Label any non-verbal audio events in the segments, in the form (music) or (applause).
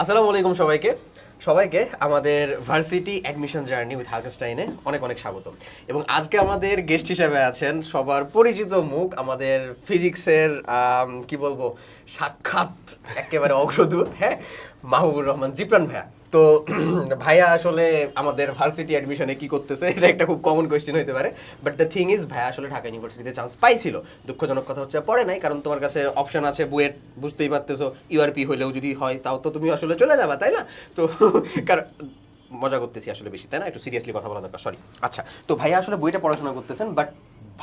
আসসালামু আলাইকুম সবাইকে। সবাইকে আমাদের ভার্সিটি অ্যাডমিশন জার্নি উইথ হালকেস্টাইনে অনেক অনেক স্বাগত এবং আজকে আমাদের গেস্ট হিসেবে আছেন সবার পরিচিত মুখ, আমাদের ফিজিক্সের কি বলব, সাক্ষাৎ, একেবারে অগ্রদূত হ্যাঁ? মাহবুবুর রহমান, জিপ্রান ভাইয়া। তো (clears throat) ভাইয়া আসলে আমাদের ভার্সিটি অ্যাডমিশনে কি করতেছে, (laughs) এটা একটা খুব কমন কোয়েশ্চেন হতে পারে। বাট দ্য থিং ইজ ভাইয়া আসলে ঢাকা ইউনিভার্সিটিতে চান্স পাইছিল। দুঃখজনক কথা হচ্ছে, পড়ে নাই, কারণ তোমার কাছে অপশন আছে, বুয়েট, বুঝতেই পারতেছো ইউআরপি হলেও যদি হয়, তাও তো তুমি আসলে চলে যাবা, তাই না? তো (laughs) কারণ মজা করতেছি আসলে বেশি, তাই না? একটু সিরিয়াসলি কথা বলা দরকার সরি আচ্ছা তো ভাইয়া আসলে বইটা পড়াশোনা করতেছেন বাট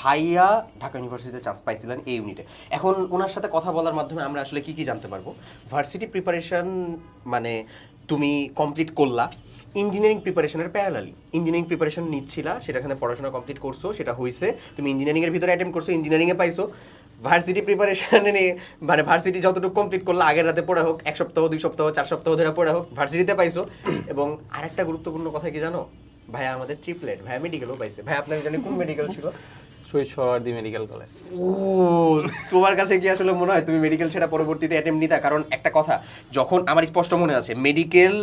ভাইয়া ঢাকা ইউনিভার্সিটিতে চান্স পাইছিলেন এই ইউনিটে এখন ওনার সাথে কথা বলার মাধ্যমে আমরা আসলে কি কি জানতে পারব? ভার্সিটি প্রিপারেশন মানে তুমি কমপ্লিট করলা ইঞ্জিনিয়ারিং প্রিপারেশনের প্যারালালি ইঞ্জিনিয়ারিং প্রিপারেশন নিচ্ছিলা সেটাখানে পড়াশোনা কমপ্লিট করছ, সেটা হয়েছে তুমি ইঞ্জিনিয়ারিংয়ের ভিতরে অ্যাটেম্প করছ ইঞ্জিনিয়ারিংয়ে পাইছো। ভার্সিটি প্রিপারেশনে নিয়ে মানে ভার্সিটি যতটুকু কমপ্লিট করল, আগের রাতে পড়া হোক, এক সপ্তাহ, দুই সপ্তাহ, চার সপ্তাহ ধরে পড়া হোক ভার্সিটিতে পাইছো। এবং আরেকটা গুরুত্বপূর্ণ কথা কি জানো? ভাইয়া আমাদের ট্রিপলেট ভাইয়া মেডিকেলও পাইছে। ভাই আপনার জানি কোন মেডিকেল ছিল? Shaheed Suhrawardy medical college. ও, তোমার কাছে কি আসলে মনে হয় তুমি মেডিকেল ছেড়া পরবর্তীতে অ্যাটেম্প নিতা? কারণ একটা কথা, যখন আমার স্পষ্ট মনে আছে, মেডিকেল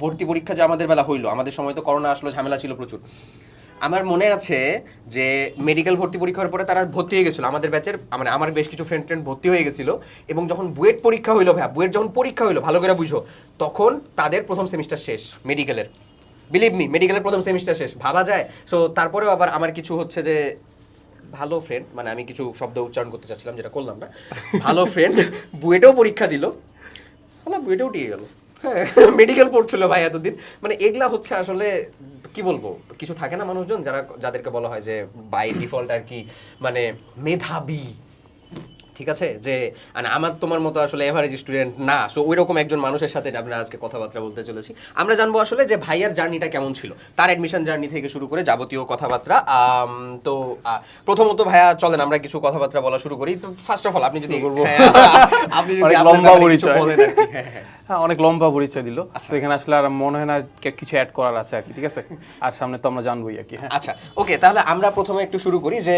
ভর্তি পরীক্ষা যে আমাদের বেলা হইল, আমাদের সময় তো করোনা আসলো, ঝামেলা ছিল প্রচুর। আমার মনে আছে যে মেডিকেল ভর্তি পরীক্ষার পরে তারা ভর্তি হয়ে গেছিল। আমাদের ব্যাচের মানে আমার বেশ কিছু ফ্রেন্ড ট্রেন্ড ভর্তি হয়ে গেছিল এবং যখন বুয়েট পরীক্ষা হইল ভাই বুয়েট যখন পরীক্ষা হইল, ভালো করে বুঝো, তখন তাদের প্রথম সেমিস্টার শেষ মেডিকেলের বিলিভ মি মেডিকেলের প্রথম সেমিস্টার শেষ। ভাবা যায়। সো তারপরেও আবার আমার কিছু হচ্ছে যে ভালো ফ্রেন্ড মানে আমি কিছু শব্দ উচ্চারণ করতে চাচ্ছিলাম যেটা করলাম না, ভালো ফ্রেন্ড বুয়েটেও পরীক্ষা দিল। হ্যাঁ বুয়েটেও টিকে গেল। হ্যাঁ মেডিকেল পড়ছিল ভাই এতদিন। মানে এগুলা হচ্ছে আসলে, কি বলব, কিছু থাকে না মানুষজন যারা, যাদেরকে বলা হয় যে বাই ডিফল্ট আর কি মানে মেধাবী। ঠিক আছে? যে মানে আমার তোমার মতো আসলে এভারেজ স্টুডেন্ট না। সো ওই রকম একজন মানুষের সাথে আমরা আজকে কথাবার্তা বলতে চলেছি। আমরা জানব আসলে যে ভাইয়ার জার্নিটা কেমন ছিল। তার অ্যাডমিশন জার্নি থেকে শুরু করে যাবতীয় কথাবার্তা। তো আহ, প্রথমত ভাইয়া চলেন আমরা কিছু কথাবার্তা বলা শুরু করি। তো ফার্স্ট অফ অল আপনি যদি হ্যাঁ, আপনি যদি। বলেন। হ্যাঁ, হ্যাঁ। হ্যাঁ অনেক লম্বা পরিচয় দিল। তো এখানে আসলে আর মনে হয় না কিছু অ্যাড করার আছে আর কি ঠিক আছে? আর সামনে তো আমরা জানবোই আর কি হ্যাঁ। আচ্ছা ওকে তাহলে আমরা প্রথমে একটু শুরু করি যে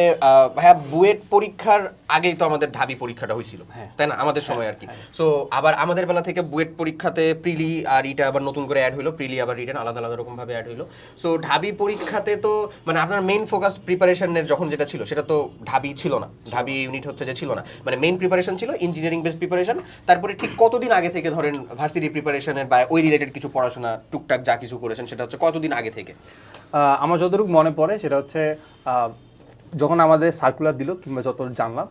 ভাইয়া বুয়েট পরীক্ষার আগেই তো আমাদের ঢাবি পরীক্ষাটা হয়েছিল হ্যাঁ। তাই না? আমাদের সময় আর কি। সো আবার আমাদের বেলা থেকে বুয়েট পরীক্ষাতে প্রিলি আর ইটা আবার নতুন করে অ্যাড হলো প্রিলি আবার রিটার্ন আলাদা আলাদা রকম ভাবে অ্যাড হলো সো ঢাবি পরীক্ষাতে তো মানে আপনার মেইন ফোকাস প্রিপারেশনের যখন যেটা ছিল সেটা তো ঢাবি ছিল না। ঢাবি ইউনিট হচ্ছে যে ছিল না। মানে মেইন প্রিপারেশন ছিল ইঞ্জিনিয়ারিং বেসড প্রিপারেশন তারপরে ঠিক কতদিন আগে থেকে ধরেন ভার্সিটি প্রিপারেশনের বা ওই রিলেটেড কিছু পড়াশোনা, টুকটাক যা কিছু করেছেন, সেটা হচ্ছে কতদিন আগে থেকে? আমার যতটুকু মনে পড়ে সেটা হচ্ছে যখন আমাদের সার্কুলার দিল কিংবা যত জানলাম,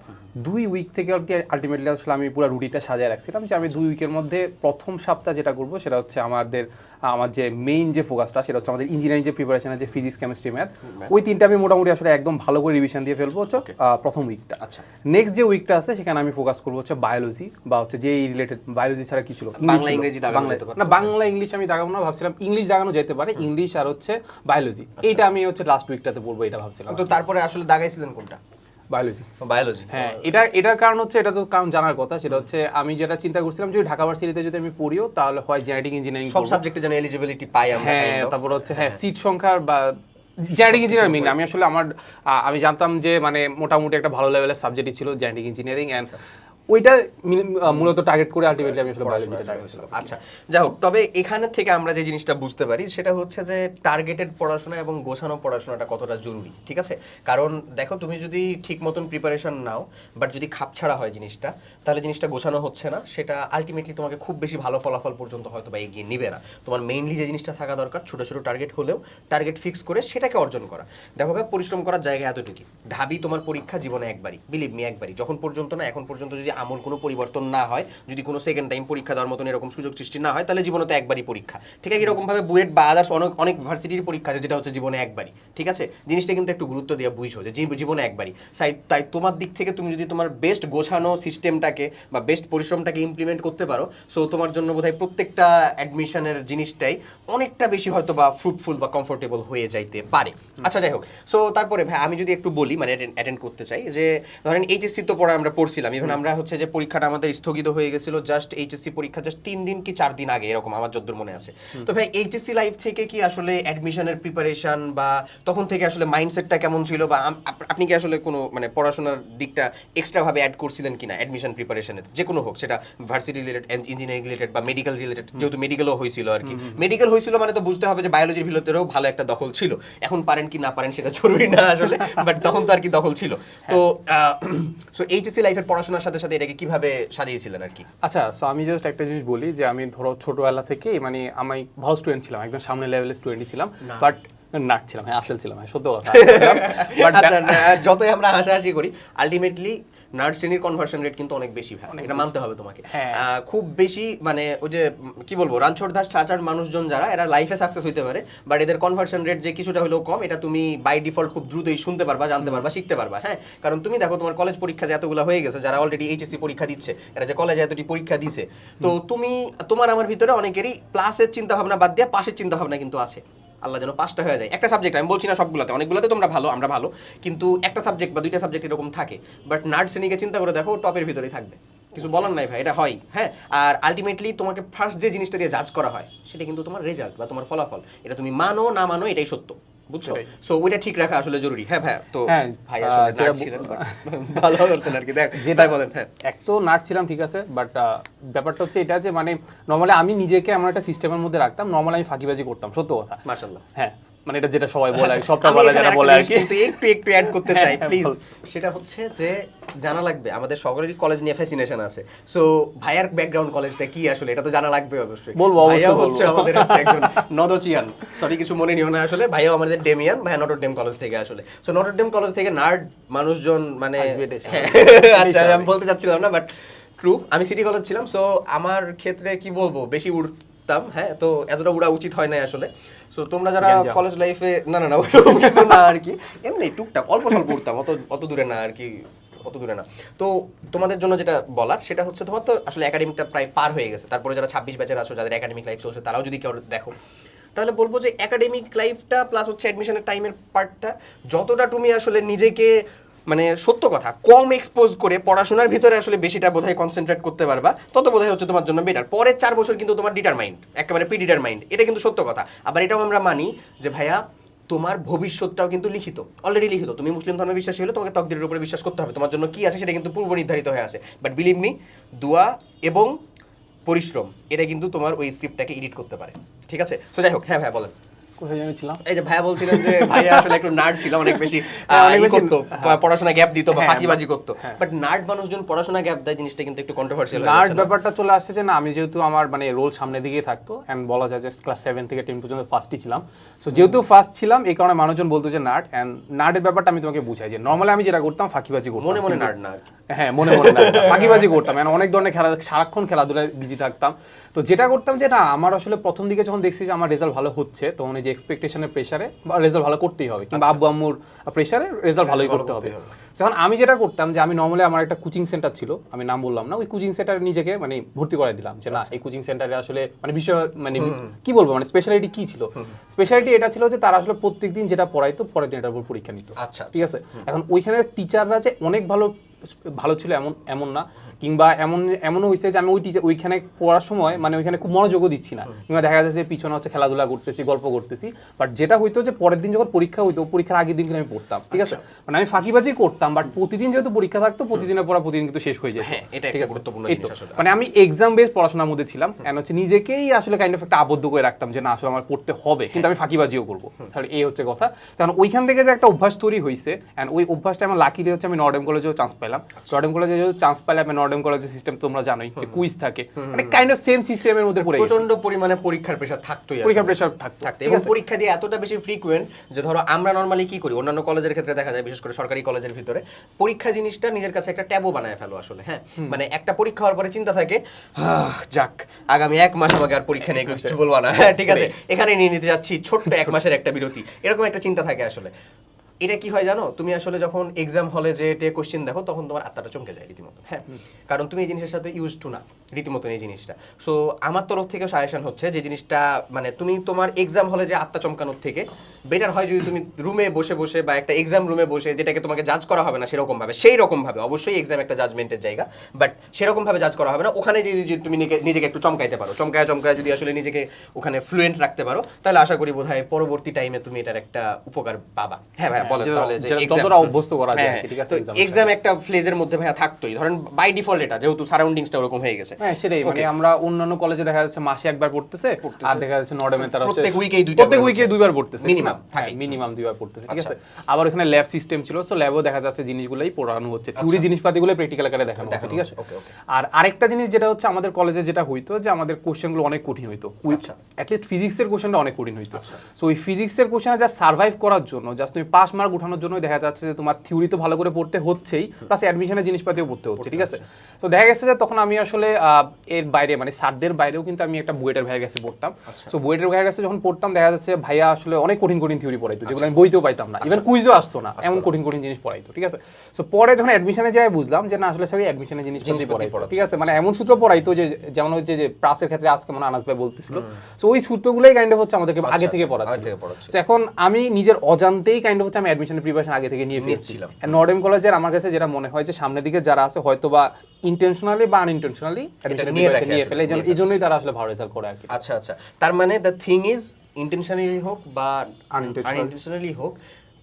দুই উইক থেকে আলটিমেটলি আসলে আমি পুরো রুটিটা সাজায় রাখছিলাম যে আমি দুই উইকের মধ্যে প্রথম সপ্তাহ যেটা করব সেটা হচ্ছে আমাদের আমার যে মেইন যে ফোকাসটা সেটা হচ্ছে আমাদের ইঞ্জিনিয়ারিং যে প্রিপারেশনের যে ফিজিক্স কেমিস্ট্রি ম্যাথ ওই তিনটা আমি মোটামুটি আসলে একদম ভালো করে রিভিশন দিয়ে ফেলব হচ্ছে প্রথম উইকটা আচ্ছা। নেক্সট যে উইকটা আছে সেখানে আমি ফোকাস করব হচ্ছে বায়োলজি বা হচ্ছে যে এই রিলেটেড বায়োলজি ছাড়া কি ছিল English বাংলা, ইংরেজি না বাংলা ইংলিশ আমি দাগাবো না ভাবছিলাম ইংলিশ দাগানো যেতে পারে ইংলিশ আর হচ্ছে বায়োলজি এইটা আমি হচ্ছে লাস্ট উইকটাতে পড়ব এটা ভাবছিলাম তো তারপরে আসলে দাগাইছিলেন কোনটা? বায়োলজি বায়োলজি হ্যাঁ এটা এটার কারণ হচ্ছে এটা তো কারণ জানার কথা সেটা হচ্ছে আমি যেটা চিন্তা করছিলাম যদি ঢাকা ভার্সিটিতে যদি আমি পড়িও তাহলে হয় জেনেটিক ইঞ্জিনিয়ারিং সব সাবজেক্টে যেন এলিজিবিলিটি পাই আমরা হ্যাঁ তারপর হচ্ছে হ্যাঁ সিট সংখ্যার বা জেনেটিক ইঞ্জিনিয়ারিং আমি আসলে আমার আমি জানতাম যে মানে মোটামুটি একটা ভালো লেভেলের সাবজেক্টই ছিল জেনেটিক ইঞ্জিনিয়ারিং অ্যান্ড ওইটা মূলত টার্গেট করে আলটিমেটলি আমি আসলে বায়োলজিটা টার্গেট আচ্ছা যাই হোক তবে এখানে থেকে আমরা যে জিনিসটা বুঝতে পারি সেটা হচ্ছে যে টার্গেটেড পড়াশোনা এবং গোছানো পড়াশোনাটা কতটা জরুরি ঠিক আছে? কারণ দেখো তুমি যদি ঠিক মতন প্রিপারেশন নাও বাট যদি খাপছাড়া হয় জিনিসটা তাহলে জিনিসটা গোছানো হচ্ছে না সেটা আলটিমেটলি তোমাকে খুব বেশি ভালো ফলাফল পর্যন্ত হয়তো বা এগিয়ে নিবে না। তোমার মেইনলি যে জিনিসটা থাকা দরকার ছোট ছোট টার্গেট হলেও টার্গেট ফিক্স করে সেটাকে অর্জন করা। দেখো ভাই পরিশ্রম করার জায়গা এতটুকু ঢাবি তোমার পরীক্ষা জীবনে একবারই বিলিভ মি একবারই। যখন পর্যন্ত না এখন পর্যন্ত যদি আমল কোনো পরিবর্তন না হয় যদি কোনো সেকেন্ড টাইম পরীক্ষা দেওয়ার মতন এরকম সুযোগ সৃষ্টি না হয় তাহলে জীবনে তো একবারই পরীক্ষা। ঠিক আছে এরকম ভাবে বুয়েট বা আদার্স অনেক অনেক ভার্সিটির পরীক্ষা আছে যেটা হচ্ছে জীবনে একবারই। ঠিক আছে? জিনিসটা কিন্তু একটু গুরুত্ব দিয়ে বুঝো যে জীবনে একবারই। তাই তাই তোমার দিক থেকে তুমি যদি তোমার বেস্ট গোছানো সিস্টেমটাকে বা বেস্ট পরিশ্রমটাকে ইমপ্লিমেন্ট করতে পারো সো তোমার জন্য বোধহয় প্রত্যেকটা অ্যাডমিশনের জিনিসটাই অনেকটা বেশি হয়তো বা ফ্রুটফুল বা কমফোর্টেবল হয়ে যাইতে পারে। আচ্ছা যাই হোক সো তারপরে ভাই আমি যদি একটু বলি মানে অ্যাটেন্ড করতে চাই যে ধরেন এইচএসসি তো পড়া আমরা পড়ছিলাম ইভেন আমরা হচ্ছে যে পরীক্ষাটা আমাদের স্থগিত হয়ে গেছিল জাস্ট এইচএসসি পরীক্ষা জাস্ট তিন দিন কি চার দিন আগে এরকম আমার যদ্দূর মনে আছে। তো ভাই এইচএসসি লাইফ থেকে কি আসলে অ্যাডমিশনের প্রিপারেশন বা তখন থেকে আসলে মাইন্ডসেটটা কেমন ছিল বা আপনি কি আসলে কোনো মানে পড়াশোনার দিকটা এক্সট্রা ভাবে অ্যাড করছিলেন কিনা অ্যাডমিশন প্রিপারেশনের যে কোনো হোক সেটা ভার্সিটি রিলেটেড ইঞ্জিনিয়ারিং রিলেটেড বা মেডিকেল রিলেটেড যেহেতু মেডিকেলও হয়েছিল আর কি। মেডিকেল হয়েছিল মানে তো বুঝতে হবে যে বায়োলজির ভিতরেও ভালো একটা দখল ছিল। এখন পারেন কি না পারেন সেটা জরুরি না আসলে বাট তখন তো আর কি দখল ছিল। তো সো এইচএসসি লাইফের পড়াশোনার সাথে সাথে এটাকে কীভাবে সাজিয়েছিলেন আর কি? আচ্ছা সো আমি জাস্ট একটা জিনিস বলি যে আমি ধরো ছোটবেলা থেকে মানে আমি ভালো স্টুডেন্ট ছিলাম একদম সামনে লেভেলের স্টুডেন্টই ছিলাম বাট নাট ছিলাম হ্যাঁ আসল ছিলাম হ্যাঁ সত্য কথা। (laughs) আচ্ছা, যতই আমরা হাসাহাসি করি আলটিমেটলি নার্স শ্রেণির কনভার্সন রেট কিন্তু অনেক বেশি ভাই। এটা মানতে হবে তোমাকে। হ্যাঁ। খুব বেশি মানে ওই যে কি বলব রানছোড় দাস চাচার মানুষজন যারা এরা লাইফে সাকসেস হইতে পারে বাট এদের কনভার্সন রেট যে কিছুটা হলেও কম এটা তুমি বাই ডিফল্ট খুব দ্রুতই শুনতে পারবা জানতে পারবা শিখতে পারবা হ্যাঁ? কারণ তুমি দেখো তোমার কলেজ পরীক্ষা যে এতগুলো হয়ে গেছে যারা অলরেডি এইচএসসি পরীক্ষা দিচ্ছে এরা যে কলেজে এতটি পরীক্ষা দিছে। তো তুমি তোমার আমার ভিতরে অনেকেরই প্লাসের চিন্তা ভাবনা বাদ দিয়ে পাশের চিন্তা ভাবনা কিন্তু আছে। আল্লাহ যেন পাঁচটা হয়ে যায়। একটা সাবজেক্ট আমি বলছি না সবগুলোতে, অনেকগুলোতে তোমরা ভালো, আমরা ভালো, কিন্তু একটা সাবজেক্ট বা দুইটা সাবজেক্ট এরকম থাকে। বাট নার্ড শ্রেণীকে চিন্তা করে দেখো, টপের ভিতরেই থাকবে। কিছু বলার নাই ভাই, এটা হয় হ্যাঁ? আর আলটিমেটলি তোমাকে ফার্স্ট যে জিনিসটা দিয়ে জাজ করা হয়, সেটা কিন্তু তোমার রেজাল্ট বা তোমার ফলাফল। এটা তুমি মানো, না মানো, এটাই সত্য। বুঝছ। সো ওইটা ঠিক রাখা আসলে জরুরি। হ্যাঁ ভাই তো হ্যাঁ, ভাই আসলে (laughs) ভালো করছেন আর কি। দেখ যেটাই বলেন হ্যাঁ। এক তো নাট ছিলাম ঠিক আছে বাট ব্যাপারটা হচ্ছে এটা যে মানে নর্মালি আমি নিজেকে আমার একটা সিস্টেমের মধ্যে রাখতাম নর্মালি আমি ফাঁকিবাজি করতাম সত্য কথা। মাশাআল্লাহ। হ্যাঁ মানে এটা যেটা সবাই বলে আচ্ছা, সবটা আমি বলে যেটা বলে আর কি। কিন্তু একটু একটু অ্যাড করতে চাই হ্যাঁ, প্লিজ সেটা হচ্ছে যে জানা লাগবে আমাদের সকলেরই কলেজ নিয়ে ফ্যাসিনেশন আছে। সো ভাইয়ার ব্যাকগ্রাউন্ড কলেজটা কি আসলে এটা তো জানা লাগবে অবশ্যই। বলব, অবশ্যই ভাইয়া হচ্ছে আমাদের একজন নদচিয়ান। সরি কিছু মনে নিও না আসলে। ভাইয়া আমাদের ডেমিয়ান ভাইয়া নটর ডেম কলেজ থেকে আসলে। সো নটর ডেম কলেজ থেকে নার্ড মানুষজন মানে হ্যাঁ। (laughs) আচ্ছা আমি বলতে চাচ্ছিলাম না বাট ট্রু আমি সিটি কলেজ ছিলাম সো আমার ক্ষেত্রে কি বলব বেশি উঠতাম হ্যাঁ তো এতটা উড়া উচিত হয় না আসলে। সো তোমরা যারা কলেজ লাইফে না না না কিছু না আর কি। এমনি টুকটাক অল্প স্বল্প উঠতাম অত অত দূরে না আর কি অত দূরে না। তো তোমাদের জন্য যেটা বলার সেটা হচ্ছে তোমার তো আসলে একাডেমিকটা প্রায় পার হয়ে গেছে। তারপরে যারা ছাব্বিশ ব্যাচের আছো যাদের একাডেমিক লাইফ চলছে তারাও যদি কেউ দেখো। তাহলে বলব যে একাডেমিক লাইফটা প্লাস হচ্ছে অ্যাডমিশনের টাইমের পার্টটা যতটা তুমি আসলে নিজেকে মানে সত্য কথা, কম এক্সপোজ করে পড়াশোনার ভিতরে আসলে বেশিটা বোধহয় কনসেন্ট্রেট করতে পারবা, তত বোধহয় হচ্ছে তোমার জন্য বেটার পরের চার বছর কিন্তু তোমার ডিটারমাইন্ড একেবারে প্রি ডিটারমাইন্ড এটা কিন্তু সত্য কথা। আবার এটাও আমরা মানি যে ভাইয়া, তোমার ভবিষ্যৎটাও কিন্তু লিখিত অলরেডি লিখিত। তুমি মুসলিম ধর্মে বিশ্বাসী হলে তোমাকে তকদিরের উপরে বিশ্বাস করতে হবে, তোমার জন্য কি আছে সেটা কিন্তু পূর্ব নির্ধারিত হয়ে আছে। বাট বিলিভ মি দোয়া এবং পরিশ্রম, এটা কিন্তু তোমার ওই স্ক্রিপ্টটাকে এডিট করতে পারে। ঠিক আছে? সো যাই হোক হ্যাঁ ভাই বলেন। কোথায় জানি ছিলাম এই যে ভাইয়া বলছিলেন যে ভাইয়া (laughs) আসলে একটু নার্ড ছিল অনেক বেশি হ্যাঁ, অনেক ই বেশি- করতো পড়াশোনা গ্যাপ দিত বা হ্যাঁ, ফাঁকিবাজি করতো হ্যাঁ। বাট নার্ড মানুষজন পড়াশোনা গ্যাপ দেয় জিনিসটা কিন্তু একটু কন্ট্রোভার্সিয়াল নার্ড ব্যাপারটা চলে আসছে যে না আমি যেহেতু আমার মানে রোল সামনের দিকে থাকতো অ্যান্ড বলা যায় যে ক্লাস সেভেন থেকে টেন পর্যন্ত ফার্স্টই ছিলাম সো যেহেতু ফার্স্ট ছিলাম এই কারণে মানুষজন বলতো যে নার্ড অ্যান্ড নার্ডের ব্যাপারটা আমি তোমাকে বুঝাই যে নর্মালি আমি যেটা করতাম ফাঁকিবাজি করতাম মনে মনে। নার্ড না। হ্যাঁ মনে মনে ফাঁকিবাজি করতাম। মানে অনেক ধরনের খেলা সারাক্ষণ খেলাধুলায় বিজি থাকতাম। তো যেটা করতাম যে না আমার আসলে প্রথম দিকে যখন দেখছি যে আমার রেজাল্ট ভালো হচ্ছে তখন এই যে এক্সপেকটেশনের প্রেশারে বা রেজাল্ট ভালো করতেই হবে। কিংবা আব্বু আম্মুর প্রেশারে রেজাল্ট ভালোই করতে হবে। যখন আমি যেটা করতাম যে আমি নর্মালি আমার একটা কোচিং সেন্টার ছিল আমি নাম বললাম না ওই কোচিং সেন্টারে নিজেকে মানে ভর্তি করে দিলাম যে না এই কোচিং সেন্টারে আসলে মানে বিষয় মানে কি বলব মানে স্পেশালিটি কি ছিল? স্পেশালিটি এটা ছিল যে তারা আসলে প্রত্যেকদিন যেটা পড়াইতো পরের দিন এটার উপর পরীক্ষা নিত। আচ্ছা ঠিক আছে? এখন ওইখানে টিচাররা যে অনেক ভালো ভালো ছিল এমন এমন না। কিংবা এমন এমনও হয়েছে যে আমি ওই টিচার ওইখানে পড়ার সময় মানে ওইখানে খুব মনোযোগও দিচ্ছি না। কিংবা দেখা যাচ্ছে যে পিছনে হচ্ছে খেলাধুলা করতেছি গল্প করতেছি। বাট যেটা হইতো যে পরের দিন যখন পরীক্ষা হইতো পরীক্ষার আগের দিন কিন্তু আমি পড়তাম ঠিক আছে? মানে আমি ফাঁকিবাজি করতাম বাট প্রতিদিন যেহেতু পরীক্ষা থাকতো প্রতিদিনের পড়া প্রতিদিন কিন্তু শেষ হয়ে যেত। হ্যাঁ, এটা ঠিক আছে? গুরুত্বপূর্ণ জিনিস আসলে। মানে আমি এক্সাম বেস পড়াশোনার মধ্যে ছিলাম এন্ড হচ্ছে নিজেকেই আসলে কাইন্ড অফ একটা আবদ্ধ করে রাখতাম যে না আসলে আমার পড়তে হবে কিন্তু আমি ফাঁকিবাজিও করব। তাহলে এই হচ্ছে কথা। কারণ ওইখান থেকে যে একটা অভ্যাস তৈরি হয়েছে এন্ড ওই অভ্যাসটা আমার লাকি দিয়ে হচ্ছে আমি নর্ডেম কলেজেও চান্স পেলাম নর্ডেম কলেজে যেহেতু চান্স আমি নর্ডেম কলেজের সিস্টেম তোমরা জানোই যে কুইজ থাকে। মানে কাইন্ড অফ সেম সিস্টেমের মধ্যে পড়ে প্রচণ্ড পরিমাণে পরীক্ষার প্রেশার থাকতোই। পরীক্ষার প্রেশার থাকতে। এবং পরীক্ষা দিয়ে এতটা বেশি ফ্রিকুয়েন্ট যে ধরো আমরা নর্মালি কি করি? অন্যান্য কলেজের ক্ষেত্রে দেখা যায় বিশেষ করে সরকারি কলেজের ভিতরে পরীক্ষা জিনিসটা নিজের কাছে একটা ট্যাবও বানায় ফেলো আসলে হ্যাঁ? মানে একটা পরীক্ষা হওয়ার পরে চিন্তা থাকে যাক আগামী এক মাস আমাকে আর পরীক্ষা নিয়ে (laughs) কিছু বলব না। হ্যাঁ ঠিক আছে? এখানে নিয়ে নিতে যাচ্ছি ছোট্ট এক মাসের একটা বিরতি। এরকম একটা চিন্তা থাকে আসলে। এটা কি হয় জানো? তুমি আসলে যখন এক্সাম হলে যে কোশ্চেন দেখো তখন তোমার আত্মাটা চমকে যায় রীতিমতো। হ্যাঁ? কারণ তুমি এই জিনিসের সাথে ইউজ টু না। রীতিমতন এই জিনিসটা। সো আমার তরফ থেকে সাজেশন হচ্ছে যে জিনিসটা মানে তুমি তোমার এক্সাম হলে যে আত্মা চমকানোর থেকে বেটার হয় যদি তুমি রুমে বসে বসে বা একটা এক্সাম রুমে বসে যেটাকে তোমাকে জাজ করা হবে না সেরকম ভাবে সেই রকম ভাবে অবশ্যই এক্সাম একটা জাজমেন্টের জায়গা বাট সেরকম ভাবে জাজ করা হবে না। ওখানে যদি যদি তুমি নিজেকে- নিজেকে একটু চমকাইতে পারো চমকায় চমকায় যদি আসলে নিজেকে ওখানে ফ্লুয়েন্ট রাখতে পারো তাহলে আশা করি বোধহয় পরবর্তী টাইমে তুমি এটার একটা উপকার পাবা। হ্যাঁ ভাই বলেন তাহলে যে ততটা অভ্যস্ত করা যায় হ্যাঁ, ঠিক আছে, এক্সাম একটা ফ্লেজের মধ্যে ভাইয়া থাকতোই। ধরেন বাই ডিফল্ট এটা যেহেতু সারাউন্ডিংসটা ওরকম হয়ে গেছে। হ্যাঁ সেটাই মানে আমরা অন্যান্য কলেজে দেখা যাচ্ছে মাসে একবার পড়তেছে আর দেখা যাচ্ছে নর্ডেমে তারা হচ্ছে প্রত্যেক দুইটা প্রত্যেক উইকে দুইবার পড়তেছে। Minimum হ্যাঁ থাকে। মিনিমাম দুইবার পড়তেছে ঠিক আচ্ছা। আছে আবার ওখানে ল্যাব সিস্টেম ছিল সো ল্যাবও দেখা যাচ্ছে জিনিসগুলোই পড়ানো হচ্ছে থিওরি জিনিসপাতিগুলো প্র্যাকটিক্যাল আকারে দেখানো হচ্ছে ঠিক আছে. আর আরেকটা জিনিস যেটা হচ্ছে আমাদের কলেজে যেটা হইতো যে আমাদের কোশ্চেনগুলো অনেক কঠিন হইতো। আচ্ছা। অ্যাটলিস্ট ফিজিক্সের কোশ্চেনটা অনেক কঠিন হইতো। সো ওই ফিজিক্সের কোশ্চেনে যা সার্ভাইভ করার জন্য জাস্ট তুমি পাস মার্ক উঠানোর জন্য দেখা যাচ্ছে যে তোমার থিওরি তো ভালো করে পড়তে হচ্ছেই প্লাস অ্যাডমিশনের জিনিসপাতিও পড়তে হচ্ছে ঠিক আছে? তো দেখা গেছে যে তখন আমি আসলে এর বাইরে মানে স্যারদের বাইরেও কিন্তু আমি একটা বুয়েটের ভাইয়ের কাছে পড়তাম। আচ্ছা। সো বুয়েটের ভাইয়ের কাছে যখন পড়তাম দেখা যাচ্ছে ভাইয়া আসলে অনেক কঠিন কঠিন থিওরি পড়াইতো যেগুলো আমি বইতেও পাইতাম না। ইভেন কুইজও আসতো না এমন কঠিন কঠিন জিনিস পড়াইতো ঠিক আছে? সো পরে যখন অ্যাডমিশনে যাই বুঝলাম যে না আসলে সবই অ্যাডমিশনের জিনিস জিনিসপাতি পড়াইতো ঠিক আছে? মানে এমন সূত্র পড়াইতো যে যেমন হচ্ছে যে প্রাসের ক্ষেত্রে আজকে মনে আনাস ভাই বলতেছিল। সো ওই সূত্রগুলোই কাইন্ড অফ হচ্ছে আমাদেরকে আগে থেকে আচ্ছা, থেকে পড়াচ্ছিল। এখন আমি নিজের অজান্তেই কাইন্ড অফ হচ্ছে আমি অ্যাডমিশনের প্রিপারেশন আগে থেকে নিয়ে ফেলছিলাম। নর্ডেম কলেজের আমার কাছে যেটা মনে হয় যে সামনের দিকে যারা আছে হয়তো বা ইন্টেনশনালি বা আনইনটেনশনালি নিয়ে রাখে নিয়ে ফেলে এই জন্য- নিয়ে এই জন্যই তারা আসলে ভালো রেজাল্ট করে আর কি। আচ্ছা আচ্ছা। তার মানে দ্য থিং ইজ ইন্টেনশনালি হোক বা. আনইন্টেনশনালি হোক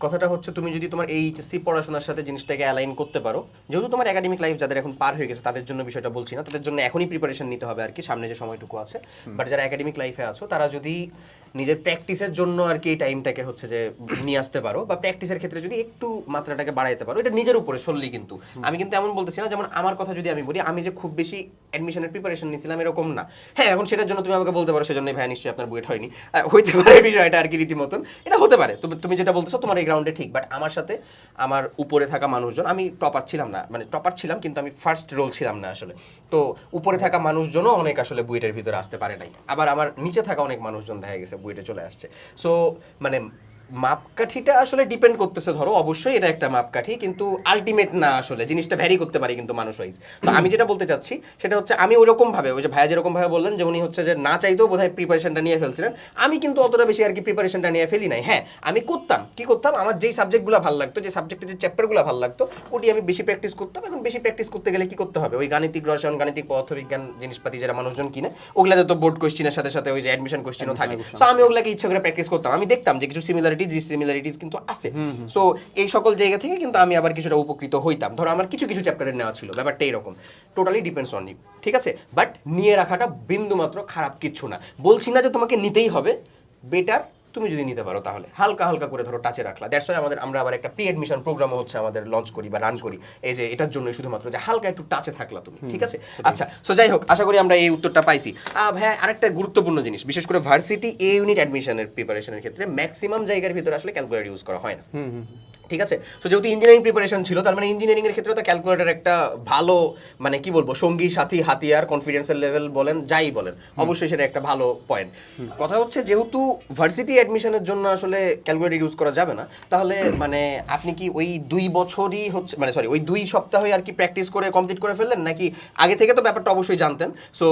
কথাটা হচ্ছে তুমি যদি তোমার এই এইচএসসি পড়াশোনার সাথে জিনিসটাকে অ্যালাইন করতে পারো যেহেতু তোমার একাডেমিক লাইফ যাদের এখন পার হয়ে গেছে তাদের জন্য বিষয়টা বলছি না তাদের জন্য এখনই প্রিপারেশন নিতে হবে আর কি সামনে যে সময়টুকু আছে। বাট যারা একাডেমিক লাইফে আছো তারা যদি নিজের প্র্যাকটিসের জন্য আর কি এই টাইমটাকে হচ্ছে যে নিয়ে আসতে পারো বা প্র্যাকটিসের ক্ষেত্রে যদি একটু মাত্রাটাকে বাড়াইতে পারো এটা নিজের উপরে সল্লি কিন্তু। আমি কিন্তু এমন বলতেছি না যেমন আমার কথা যদি আমি বলি আমি যে খুব বেশি অ্যাডমিশনের প্রিপারেশন নিয়েছিলাম এরকম না। হ্যাঁ এখন সেটার জন্য তুমি আমাকে বলতে পারো সেজন্য ভাই নিশ্চয়ই আপনার বুয়েট হয়নি। হইতে পারে বিষয়টা আর কি রীতিমতন। এটা হতে পারে। তুমি যেটা বলতেছো তোমার গ্রাউন্ডে ঠিক বাট আমার সাথে আমার উপরে থাকা মানুষজন আমি টপার ছিলাম না মানে টপার ছিলাম কিন্তু আমি ফার্স্ট রোল ছিলাম না আসলে। তো উপরে থাকা মানুষজনও অনেক আসলে বুয়েটের ভিতরে আসতে পারে নাই। আবার আমার নিচে থাকা অনেক মানুষজন দেখা গেছে বুয়েটে চলে আসছে। সো মানে মাপকাঠিটা আসলে ডিপেন্ড করতেছে ধরো অবশ্যই এটা একটা মাপকাঠি কিন্তু আলটিমেট না আসলে জিনিসটা ভ্যারি করতে পারে কিন্তু মানুষ ওয়াইজ তো আমি যেটা বলতে চাচ্ছি সেটা হচ্ছে আমি ওইরকম ভাবে ওই যে ভাইয়া যেরকম ভাবে বললেন যে উনি হচ্ছে যে না চাইতেও বোধহয় প্রিপারেশনটা নিয়ে ফেলছিলেন আমি কিন্তু অতটা বেশি আর কি প্রিপারেশনটা নিয়ে ফেলি নাই। হ্যাঁ আমি করতাম। কি করতাম? আমার যেই সাবজেক্টগুলো ভালো লাগতো যে সাবজেক্টের যে চ্যাপ্টারগুলো ভালো লাগতো ওটি আমি বেশি প্র্যাকটিস করতাম। এখন বেশি প্র্যাকটিস করতে গেলে কি করতে হবে? ওই গাণিতিক রসায়ন গাণিতিক পদার্থবিজ্ঞান জিনিসপাতি যারা মানুষজন কিনে ওগুলাতে তো বোর্ড কোশ্চিনের সাথে সাথে ওই যে অ্যাডমিশন কোশ্চিনও থাকে। তো আমি ওগুলাকে ইচ্ছা করে প্র্যাকটিস করতাম। আমি দেখতাম যে কিছু সিমিলারিটিজ ডিসিমিলারিটিস কিন্তু আছে। সো এই সকল জায়গা থেকে কিন্তু আমি আবার কিছুটা উপকৃত হইতাম। ধরো আমার কিছু কিছু চ্যাপ্টারের নেওয়া ছিল ব্যাপারটা এরকম। টোটালি ডিপেন্ডস অন ইউ ঠিক আছে? বাট নিয়ে রাখাটা বিন্দু মাত্র খারাপ কিছু না। বলছি না যে তোমাকে নিতেই হবে। বেটার তুমি যদি নিতে পারো তাহলে। হালকা হালকা করে ধরো টাচে রাখলা। দ্যাটস ওয়াই আমাদের আমরা আবার একটা প্রি অ্যাডমিশন প্রোগ্রামও হচ্ছে আমাদের লঞ্চ করি বা রান করি। এই যে এটার জন্য শুধুমাত্র যে হালকা একটু টাচে থাকলা তুমি ঠিক আছে? আচ্ছা সো যাই হোক আশা করি আমরা এই উত্তরটা পাইছি। হ্যাঁ ভাইয়া আরেকটা গুরুত্বপূর্ণ জিনিস বিশেষ করে ভার্সিটি এ ইউনিট অ্যাডমিশনের প্রিপারেশনের ক্ষেত্রে ম্যাক্সিমাম জায়গার ভিতরে আসলে ক্যালকুলেটর ইউজ করা হয় না। ঠিক আছে? সো যেহেতু ইঞ্জিনিয়ারিং প্রিপারেশন ছিল তার মানে ইঞ্জিনিয়ারিং এর ক্ষেত্রে তো ক্যালকুলেটর একটা ভালো মানে কি বলব সঙ্গী সাথী হাতিয়ার কনফিডেন্সের লেভেল বলেন যাই বলেন অবশ্যই সেটা একটা ভালো পয়েন্ট কথা হচ্ছে যেহেতু ভার্সিটি অ্যাডমিশনের জন্য আসলে ক্যালকুলেটর ইউজ করা যাবে না তাহলে মানে আপনি কি ওই দুই বছরই হচ্ছে মানে সরি ওই দুই সপ্তাহে আর কি প্র্যাকটিস করে কমপ্লিট করে ফেললেন? নাকি আগে থেকে তো ব্যাপারটা অবশ্যই জানতেন। সো